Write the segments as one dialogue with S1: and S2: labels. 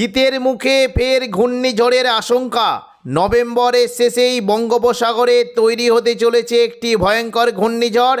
S1: শীতের মুখে ফের ঘূর্ণিঝড়ের আশঙ্কা। নভেম্বরের শেষেই বঙ্গোপসাগরে তৈরি হতে চলেছে একটি ভয়ঙ্কর ঘূর্ণিঝড়।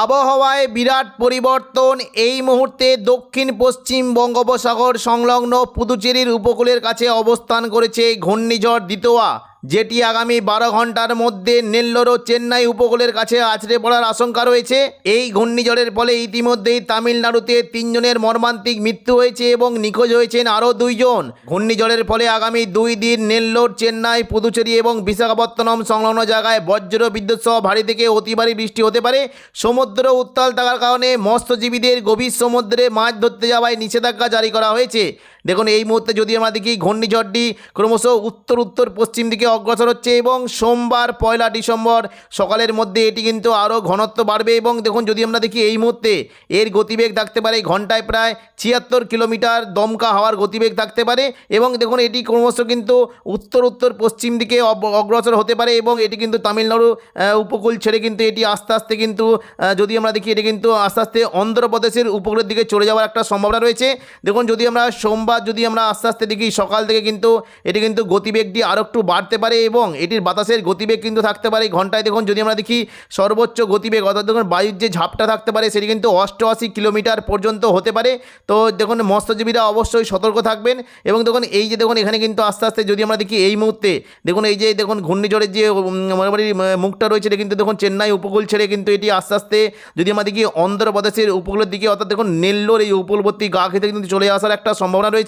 S1: আবহাওয়ায় বিরাট পরিবর্তন। এই মুহূর্তে দক্ষিণ, পশ্চিম বঙ্গোপসাগর সংলগ্ন পুদুচেরির উপকূলের কাছে অবস্থান করেছে ঘূর্ণিঝড় দিতোয়া। যেটি আগামী বারো ঘণ্টার মধ্যে নেল্লোর ও চেন্নাই উপকূলের কাছে আছড়ে পড়ার আশঙ্কা রয়েছে। এই ঘূর্ণিঝড়ের ফলে ইতিমধ্যেই তামিলনাড়ুতে তিনজনের মর্মান্তিক মৃত্যু হয়েছে এবং নিখোঁজ হয়েছেন আরও দুইজন। ঘূর্ণিঝড়ের ফলে আগামী দুই দিন নেল্লোর, চেন্নাই, পুদুচেরি এবং বিশাখাপত্তনম সংলগ্ন জায়গায় বজ্র বিদ্যুৎ সহ ভারী থেকে অতি ভারী বৃষ্টি হতে পারে। সমুদ্র উত্তাল থাকার কারণে মৎস্যজীবীদের গভীর সমুদ্রে মাছ ধরতে যাওয়ায় নিষেধাজ্ঞা জারি করা হয়েছে। দেখুন, এই মুহূর্তে যদি আমরা দেখি ঘূর্ণিঝড়টি ক্রমশ উত্তর উত্তর, পশ্চিম দিকে অগ্রসর হচ্ছে এবং সোমবার পয়লা ডিসেম্বর সকালের মধ্যে এটি কিন্তু আরও ঘনত্ব বাড়বে এবং দেখুন, যদি আমরা দেখি এই মুহূর্তে এর গতিবেগ থাকতে পারে ঘন্টায় প্রায় ছিয়াত্তর কিলোমিটার দমকা হাওয়ার গতিবেগ থাকতে পারে এবং দেখুন, এটি ক্রমশ কিন্তু উত্তর উত্তর, পশ্চিম দিকে অগ্রসর হতে পারে এবং এটি কিন্তু তামিলনাড়ু উপকূল ছেড়ে কিন্তু এটি আস্তে আস্তে কিন্তু যদি আমরা দেখি, এটি কিন্তু আস্তে আস্তে অন্ধ্রপ্রদেশের উপকূলের দিকে চলে যাওয়ার একটা সম্ভাবনা রয়েছে। দেখুন, যদি আমরা সোমবার যদি আমরা আস্তে আস্তে দেখি, সকাল থেকে কিন্তু এটি কিন্তু গতিবেগটি আরও একটু বাড়তে পারে এবং এটির বাতাসের গতিবেগ কিন্তু থাকতে পারে। ঘন্টায় দেখুন, যদি আমরা দেখি, সর্বোচ্চ গতিবেগ, অর্থাৎ দেখুন, বায়ুর যে ঝাপটা থাকতে পারে, সেটি কিন্তু অষ্টআশি কিলোমিটার পর্যন্ত হতে পারে। তো দেখুন, মৎস্যজীবীরা অবশ্যই সতর্ক থাকবেন এবং দেখুন, এই যে দেখুন, এখানে কিন্তু আস্তে আস্তে যদি আমরা দেখি, এই মুহূর্তে দেখুন, এই যে দেখুন, ঘূর্ণিঝড়ের যে মোটামুটি মুখটা রয়েছে, এটা কিন্তু দেখুন, চেন্নাই উপকূল ছেড়ে কিন্তু এটি আস্তে আস্তে যদি আমরা দেখি, অন্ধ্রপ্রদেশের উপকূলের দিকে, অর্থাৎ দেখুন, নেল্লোর এই উপকূলবর্তী গা খেতে কিন্তু চলে আসার একটা সম্ভাবনা রয়েছে।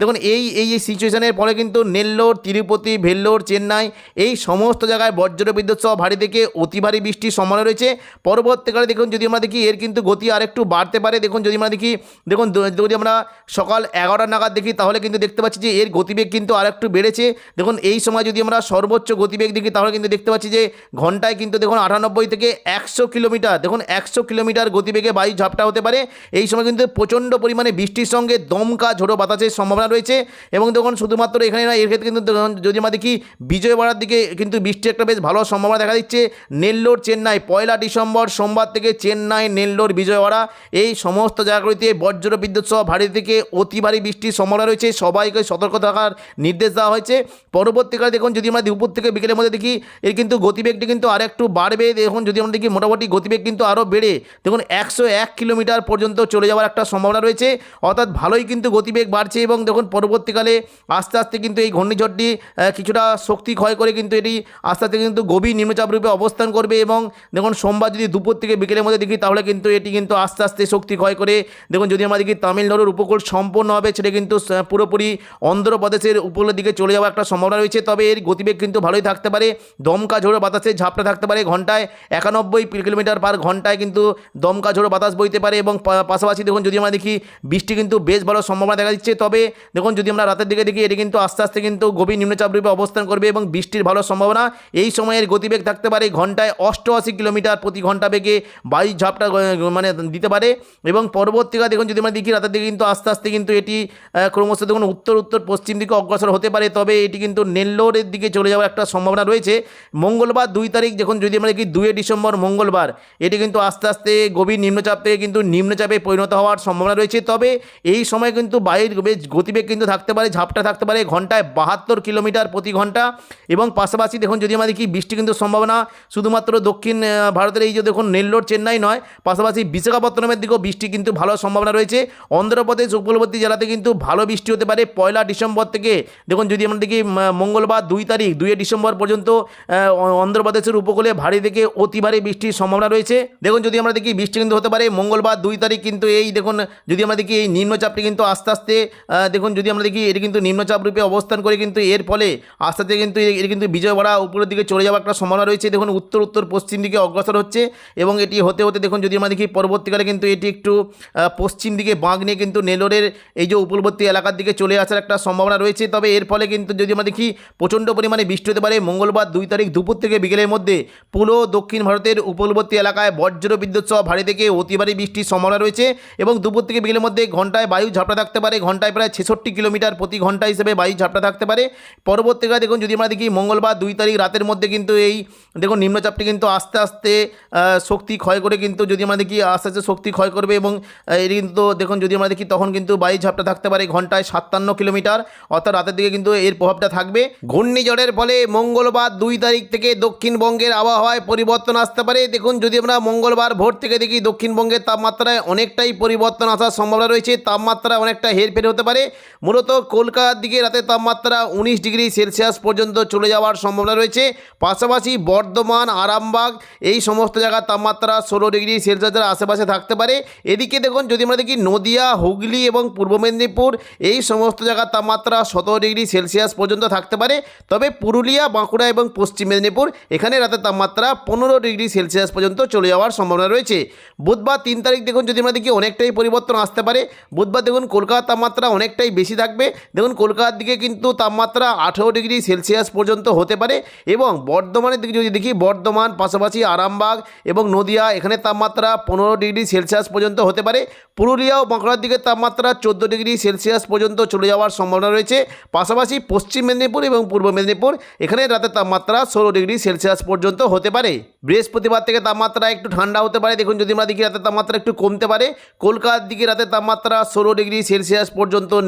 S1: দেখুন, এই এই সিচুয়েশনের পরে কিন্তু নেল্লোর, তিরুপতি, ভেল্লোর, চেন্নাই এই সমস্ত জায়গায় বজ্র বিদ্যুৎ সহ ভারী থেকে অতি ভারী বৃষ্টির সম্ভাবনা রয়েছে। পরবর্তীকালে দেখুন, যদি আমরা দেখি, এর কিন্তু গতি আরেকটু বাড়তে পারে। দেখুন, যদি আমরা দেখি, দেখুন যদি আমরা সকাল এগারোটা নাগাদ দেখি, তাহলে কিন্তু দেখতে পাচ্ছি যে এর গতিবেগ কিন্তু আরেকটু বেড়েছে। দেখুন, এই সময় যদি আমরা সর্বোচ্চ গতিবেগ দেখি, তাহলে কিন্তু দেখতে পাচ্ছি যে ঘন্টায় কিন্তু দেখুন, আটানব্বই থেকে একশো কিলোমিটার, দেখুন, একশো কিলোমিটার গতিবেগে বায়ু ঝাপটা হতে পারে। এই সময় কিন্তু প্রচণ্ড পরিমাণে বৃষ্টির সঙ্গে দমকা ঝোড়ো বাতাসের সম্ভাবনা রয়েছে এবং দেখুন শুধুমাত্র এখানে না এর ক্ষেত্রে কিন্তু যদি আমরা দেখি বিজয়বাড়ার দিকে কিন্তু বৃষ্টির একটা বেশ ভালো সম্ভাবনা দেখা দিচ্ছে। নেল্লোর চেন্নাই, পয়লা ডিসেম্বর সোমবার থেকে চেন্নাই, নেল্লোর বিজয়ওয়াড়া এই সমস্ত জায়গাগুলিতে বজ্র বিদ্যুৎ সহ ভারী থেকে অতি ভারী বৃষ্টির সম্ভাবনা রয়েছে। সবাইকে সতর্ক থাকার নির্দেশ দেওয়া হয়েছে। পরবর্তীকালে দেখুন যদি আমরা দুপুর থেকে বিকেলের মধ্যে দেখি, এর কিন্তু গতিবেগটি কিন্তু আর একটু বাড়বে। দেখুন যদি আমরা দেখি মোটামুটি গতিবেগ কিন্তু আরও বেড়ে, দেখুন একশো এক কিলোমিটার পর্যন্ত চলে যাওয়ার একটা সম্ভাবনা রয়েছে। অর্থাৎ ভালোই কিন্তু গতিবেগ বাড়ছে এবং দেখুন পরবর্তীকালে আস্তে আস্তে কিন্তু এই ঘূর্ণিঝড়টি কিছুটা শক্তি ক্ষয় করে কিন্তু এটি আস্তে আস্তে কিন্তু গভীর নিম্নচাপ রূপে অবস্থান করবে এবং দেখুন সোমবার যদি দুপুর থেকে বিকেলের মধ্যে দেখি তাহলে কিন্তু এটি কিন্তু আস্তে আস্তে শক্তি ক্ষয় করে, দেখুন যদি আমরা দেখি তামিলনাড়ুর উপকূল সম্পূর্ণ হবে সেটা কিন্তু পুরোপুরি অন্ধ্রপ্রদেশের উপকূলের দিকে চলে যাওয়ার একটা সম্ভাবনা রয়েছে। তবে এর গতিবেগ কিন্তু ভালোই থাকতে পারে দমকা ঝোড়ো বাতাসে ঝাপটা থাকতে পারে ঘন্টায় একানব্বই কিলোমিটার পার ঘন্টায় কিন্তু দমকা ঝোড়ো বাতাস বইতে পারে এবং পাশাপাশি দেখুন যদি আমরা দেখি বৃষ্টি কিন্তু বেশ ভালো সম্ভাবনা দেখা দিচ্ছে। তবে দেখুন, যদি আমরা রাতের দিকে দেখি, এটি কিন্তু আস্তে আস্তে কিন্তু গভীর নিম্নচাপ রূপে অবস্থান করবে এবং বৃষ্টির ভালো সম্ভাবনা এই সময়ের গতিবেগ থাকতে পারে ঘন্টায় অষ্টআশি কিলোমিটার প্রতি ঘণ্টা বেগে বায়ু ঝাপটা মানে দিতে পারে। এবং পরবর্তীকালে দেখুন, যদি আমরা দেখি, রাতের দিকে কিন্তু আস্তে আস্তে কিন্তু এটি ক্রমশ দেখুন, উত্তর উত্তর, পশ্চিম দিকে অগ্রসর হতে পারে। তবে এটি কিন্তু নেল্লোরের দিকে চলে যাওয়ার একটা সম্ভাবনা রয়েছে। মঙ্গলবার দুই তারিখ যখন যদি আমরা দেখি দুয়ে ডিসেম্বর, মঙ্গলবার, এটি কিন্তু আস্তে আস্তে গভীর নিম্নচাপ থেকে কিন্তু নিম্নচাপে পরিণত হওয়ার সম্ভাবনা রয়েছে। তবে এই সময় কিন্তু বায়ুর বেশ গতিবেগ কিন্তু থাকতে পারে, ঝাপটা থাকতে পারে, ঘন্টায় বাহাত্তর কিলোমিটার প্রতি ঘণ্টা। এবং পাশাপাশি দেখুন, যদি আমরা দেখি, বৃষ্টি কিন্তু সম্ভাবনা শুধুমাত্র দক্ষিণ ভারতের এই যে দেখুন নেল্লোর চেন্নাই নয়, পাশাপাশি বিশাখাপত্তনমের দিকেও বৃষ্টি কিন্তু ভালো সম্ভাবনা রয়েছে। অন্ধ্রপ্রদেশ, উপকূলবর্তী জেলাতে কিন্তু ভালো বৃষ্টি হতে পারে, পয়লা ডিসেম্বর থেকে। দেখুন, যদি আমরা দেখি মঙ্গলবার দুই তারিখ, দুই ডিসেম্বর পর্যন্ত অন্ধ্রপ্রদেশের উপকূলে ভারী থেকে অতি ভারী বৃষ্টির সম্ভাবনা রয়েছে। দেখুন, যদি আমরা দেখি, বৃষ্টি কিন্তু হতে পারে, মঙ্গলবার দুই তারিখ কিন্তু এই দেখুন, যদি আমরা দেখি, এই নিম্নচাপটি কিন্তু আস্তে আস্তে দেখুন, যদি আমরা দেখি, এটি কিন্তু নিম্নচাপ রূপে অবস্থান করে কিন্তু এর ফলে আস্তে আস্তে কিন্তু এটি কিন্তু বিজয়বাড়া উপরের দিকে চলে যাওয়ার একটা সম্ভাবনা রয়েছে। দেখুন, উত্তর উত্তর, পশ্চিম দিকে অগ্রসর হচ্ছে এবং এটি হতে হতে দেখুন, যদি আমরা দেখি, পরবর্তীকালে কিন্তু এটি একটু পশ্চিম দিকে বাঁক নিয়ে কিন্তু নেলোরের এই যে উপকূলবর্তী এলাকার দিকে চলে আসার একটা সম্ভাবনা রয়েছে। তবে এর ফলে কিন্তু যদি আমরা দেখি, প্রচণ্ড পরিমাণে বৃষ্টি হতে পারে। মঙ্গলবার দুই তারিখ দুপুর থেকে বিকেলের মধ্যে পুরো দক্ষিণ ভারতের উপকূলবর্তী এলাকায় বজ্র বিদ্যুৎ সহ ভারী থেকে অতি ভারী বৃষ্টির সম্ভাবনা রয়েছে এবং দুপুর থেকে বিকেলের মধ্যে ঘন্টায় বায়ু ঝাপটা থাকতে পারে। ঘন্টায় প্রায় ছেষট্টি কিলোমিটার প্রতি ঘণ্টা হিসেবে বায়ু ঝাপটা থাকতে পারে। পরবর্তীকালে দেখুন, যদি আমরা দেখি মঙ্গলবার দুই তারিখ রাতের মধ্যে কিন্তু এই, দেখুন, নিম্নচাপটি কিন্তু আস্তে আস্তে শক্তি ক্ষয় করে কিন্তু যদি আমরা দেখি, আস্তে আস্তে শক্তি ক্ষয় করবে এবং এর কিন্তু দেখুন, যদি আমরা দেখি তখন কিন্তু বায়ু ঝাপটা থাকতে পারে ঘন্টায় সাতান্ন কিলোমিটার। অর্থাৎ রাতের দিকে কিন্তু এর প্রভাবটা থাকবে। ঘূর্ণিঝড়ের ফলে মঙ্গলবার দুই তারিখ থেকে দক্ষিণবঙ্গের আবহাওয়ায় পরিবর্তন আসতে পারে। দেখুন, যদি আমরা মঙ্গলবার ভোর থেকে দেখি, দক্ষিণবঙ্গের তাপমাত্রায় অনেকটাই পরিবর্তন আসার সম্ভাবনা রয়েছে। তাপমাত্রা অনেকটা হেরফের হতে পারে। মূলত কলকাতার দিকে রাতে তাপমাত্রা উনিশ ডিগ্রি সেলসিয়াস পর্যন্ত চলে যাওয়ার সম্ভাবনা রয়েছে। পাশাপাশি বর্ধমান, আরামবাগ এই সমস্ত জায়গার তাপমাত্রা ষোলো ডিগ্রি সেলসিয়াসের আশেপাশে থাকতে পারে। এদিকে দেখুন, যদি আমরা দেখি নদিয়া, হুগলি এবং পূর্ব মেদিনীপুর এই সমস্ত জায়গার তাপমাত্রা সতেরো ডিগ্রি সেলসিয়াস পর্যন্ত থাকতে পারে। তবে পুরুলিয়া, বাঁকুড়া এবং পশ্চিম মেদিনীপুর এখানে রাতের তাপমাত্রা পনেরো ডিগ্রি সেলসিয়াস পর্যন্ত চলে যাওয়ার সম্ভাবনা রয়েছে। বুধবার তিন তারিখ দেখুন, যদি আমরা দেখি, অনেকটাই পরিবর্তন আসতে পারে। বুধবার দেখুন, কলকাতার তাপমাত্রা অনেকটাই বেশি থাকবে। দেখুন, কলকাতার দিকে কিন্তু তাপমাত্রা আঠেরো ডিগ্রি সেলসিয়াস পর্যন্ত হতে পারে এবং বর্ধমানের দিকে যদি দেখি, বর্ধমান, পাশাপাশি আরামবাগ এবং নদিয়া, এখানে তাপমাত্রা পনেরো ডিগ্রি সেলসিয়াস পর্যন্ত হতে পারে। পুরুলিয়া ও বাঁকুড়ার দিকে তাপমাত্রা চোদ্দ ডিগ্রি সেলসিয়াস পর্যন্ত চলে যাওয়ার সম্ভাবনা রয়েছে। পাশাপাশি পশ্চিম মেদিনীপুর এবং পূর্ব মেদিনীপুর, এখানে রাতের তাপমাত্রা ষোলো ডিগ্রি সেলসিয়াস পর্যন্ত হতে পারে। বৃহস্পতিবার থেকে তাপমাত্রা একটু ঠান্ডা হতে পারে। দেখুন, যদি আমরা দেখি রাতের তাপমাত্রা একটু কমতে পারে। কলকাতার দিকে রাতের তাপমাত্রা ষোলো ডিগ্রি সেলসিয়াস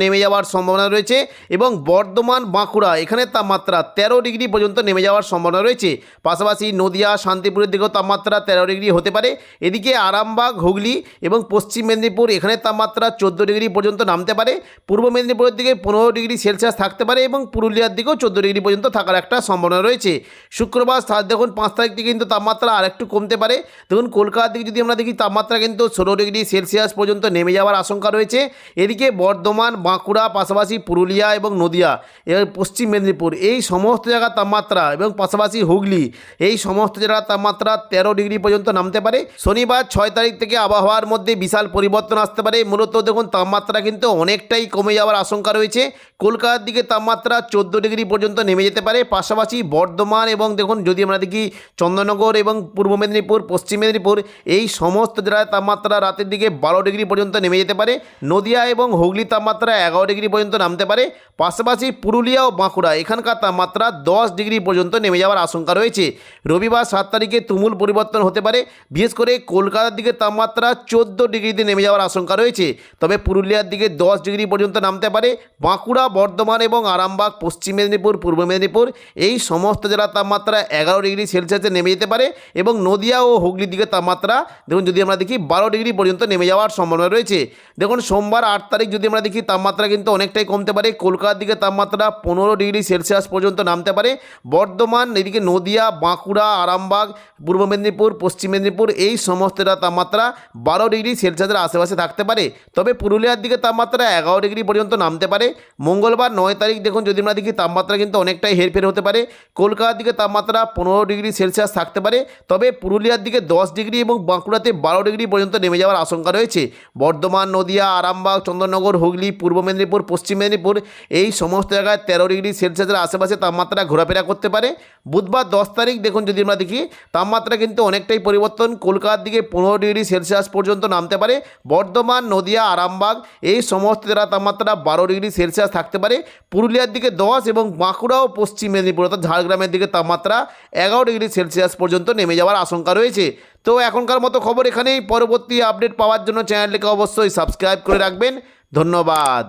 S1: নেমে যাওয়ার সম্ভাবনা রয়েছে এবং বর্ধমান, বাঁকুড়া, এখানে তাপমাত্রা তেরো ডিগ্রি পর্যন্ত নেমে যাওয়ার সম্ভাবনা রয়েছে। পাশাপাশি নদিয়া, শান্তিপুরের দিকেও তাপমাত্রা তেরো ডিগ্রি হতে পারে। এদিকে আরামবাগ, হুগলি এবং পশ্চিম মেদিনীপুর এখানে তাপমাত্রা চোদ্দ ডিগ্রি পর্যন্ত নামতে পারে। পূর্ব মেদিনীপুরের দিকে পনেরো ডিগ্রি সেলসিয়াস থাকতে পারে এবং পুরুলিয়ার দিকেও চোদ্দ ডিগ্রি পর্যন্ত থাকার একটা সম্ভাবনা রয়েছে। শুক্রবার দেখুন, পাঁচ তারিখ থেকে কিন্তু তাপমাত্রা আরেকটু কমতে পারে। দেখুন, কলকাতার দিকে যদি আমরা দেখি, তাপমাত্রা কিন্তু ষোলো ডিগ্রি সেলসিয়াস পর্যন্ত নেমে যাওয়ার আশঙ্কা রয়েছে। এদিকে বর্ধমান, বাঁকুড়া, পাশাপাশি পুরুলিয়া এবং নদিয়া এর পশ্চিম মেদিনীপুর। এই সমস্ত জায়গার তাপমাত্রা এবং পাশাপাশি হুগলি, এই সমস্ত জায়গার তাপমাত্রা তেরো ডিগ্রি পর্যন্ত নামতে পারে। শনিবার ছয় তারিখ থেকে আবহাওয়ার মধ্যে বিশাল পরিবর্তন আসতে পারে। মূলত দেখুন, তাপমাত্রা কিন্তু অনেকটাই কমে যাওয়ার আশঙ্কা রয়েছে। কলকাতার দিকে তাপমাত্রা চোদ্দ ডিগ্রি পর্যন্ত নেমে যেতে পারে। পাশাপাশি বর্ধমান এবং দেখুন, যদি আমরা দেখি চন্দ্রনগর এবং পূর্ব মেদিনীপুর, পশ্চিম মেদিনীপুর, এই সমস্ত জেলায় তাপমাত্রা রাতের দিকে বারো ডিগ্রি পর্যন্ত নেমে যেতে পারে। নদিয়া এবং হুগলি তাপমাত্রা এগারো ডিগ্রি পর্যন্ত নামতে পারে, পাশাপাশি পুরুলিয়া ও বাঁকুড়া। এখানকার তাপমাত্রা দশ ডিগ্রি পর্যন্ত নেমে যাওয়ার আশঙ্কা রয়েছে। রবিবার সাত তারিখে তুমুল পরিবর্তন হতে পারে, বিশেষ করে কলকাতার দিকে তাপমাত্রা চোদ্দ ডিগ্রিতে নেমে যাওয়ার আশঙ্কা রয়েছে। তবে পুরুলিয়ার দিকে দশ ডিগ্রি পর্যন্ত নামতে পারে, বাঁকুড়া, বর্ধমান এবং আরামবাগ, পশ্চিম মেদিনীপুর, পূর্ব মেদিনীপুর। এই সমস্ত জেলার তাপমাত্রা এগারো ডিগ্রি সেলসিয়াসে নেমে যেতে পারে এবং নদিয়া ও হুগলির দিকে তাপমাত্রা, দেখুন যদি আমরা দেখি, বারো ডিগ্রি পর্যন্ত নেমে যাওয়ার সম্ভাবনা রয়েছে। দেখুন, সোমবার আট তারিখ যদি আমরা দেখি তাপমাত্রা কিন্তু অনেকটাই কমতে পারে। কলকাতার দিকে তাপমাত্রা পনেরো ডিগ্রি সেলসিয়াস পর্যন্ত নামতে পারে। বর্ধমান, এদিকে নদিয়া, বাঁকুড়া, আরামবাগ, পূর্ব মেদিনীপুর, পশ্চিম মেদিনীপুর, এই সমস্ত জেলার তাপমাত্রা বারো ডিগ্রি সেলসিয়াসের আশেপাশে থাকতে পারে। তবে পুরুলিয়ার দিকে তাপমাত্রা এগারো ডিগ্রি পর্যন্ত নামতে পারে। মঙ্গলবার নয় তারিখ দেখুন যদি আমরা দেখি, তাপমাত্রা কিন্তু অনেকটাই হেরফের হতে পারে। কলকাতার দিকে তাপমাত্রা পনেরো ডিগ্রি সেলসিয়াস থাকতে পারে। তবে পুরুলিয়ার দিকে দশ ডিগ্রি এবং বাঁকুড়াতে বারো ডিগ্রি পর্যন্ত নেমে যাওয়ার আশঙ্কা রয়েছে। বর্ধমান, নদিয়া, আরামবাগ চন্দননগর হুগলি, পূর্ব মেদিনীপুর, পশ্চিম মেদিনীপুর, এই সমস্ত জায়গায় তেরো ডিগ্রি সেলসিয়াসের আশেপাশে তাপমাত্রা ঘোরাফেরা করতে পারে। বুধবার দশ তারিখ, দেখুন যদি আমরা দেখি, তাপমাত্রা কিন্তু অনেকটাই পরিবর্তন। কলকাতার দিকে পনেরো ডিগ্রি সেলসিয়াস পর্যন্ত নামতে পারে। বর্ধমান, নদিয়া, আরামবাগ, এই সমস্ত জেলার তাপমাত্রা বারো ডিগ্রি সেলসিয়াস থাকতে পারে, পুরুলিয়ার দিকে দশ এবং বাঁকুড়া ও পশ্চিম মেদিনীপুর, অর্থাৎ ঝাড়গ্রামের দিকে তাপমাত্রা এগারো ডিগ্রি সেলসিয়াস পর্যন্ত নেমে যাওয়ার আশঙ্কা রয়েছে। তো এখনকার মতো খবর এখানেই। পরবর্তী আপডেট পাওয়ার জন্য চ্যানেলটিকে অবশ্যই সাবস্ক্রাইব করে রাখবেন। ধন্যবাদ